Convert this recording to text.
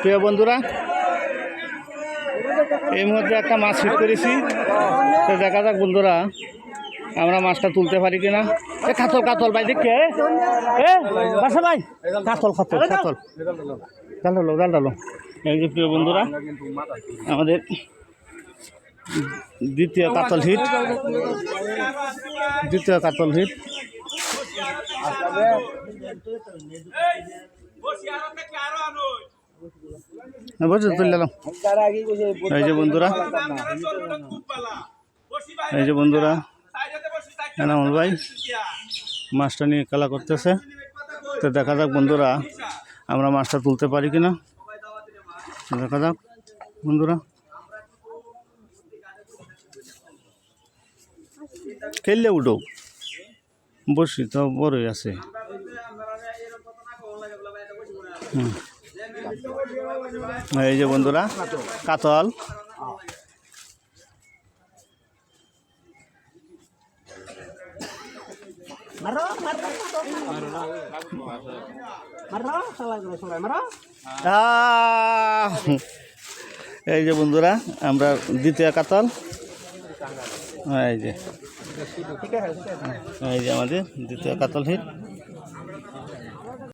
প্রিয় বন্ধুরা, এই মুহূর্তে একটা মাছ হিট করেছি। তো দেখা যাক বন্ধুরা, আমরা মাছটা তুলতে পারি কিনা। এ, কাতল কাতল ভাই, দেখে, এ ভাই। কাতল কাতল কাতল। ডালো জাল ডালো এই যে প্রিয় বন্ধুরা, আমাদের দ্বিতীয় কাতল হিট। দ্বিতীয় কাতল হিট। বসে তুললাম এই যে বন্ধুরা। এই যে বন্ধুরা। এনামুল ভাই মাছটা নিয়ে খেলা করতেছে। তো দেখা যাক বন্ধুরা আমরা মাছটা তুলতে পারি কিনা। দেখা যাক বন্ধুরা। খেললে উঠো বসি তো বড়ই আছে। এই যে বন্ধুরা কাতল। এই যে বন্ধুরা আমরা দ্বিতীয় কাতল। এই যে। এই যে আমাদের দ্বিতীয় কাতল হিট।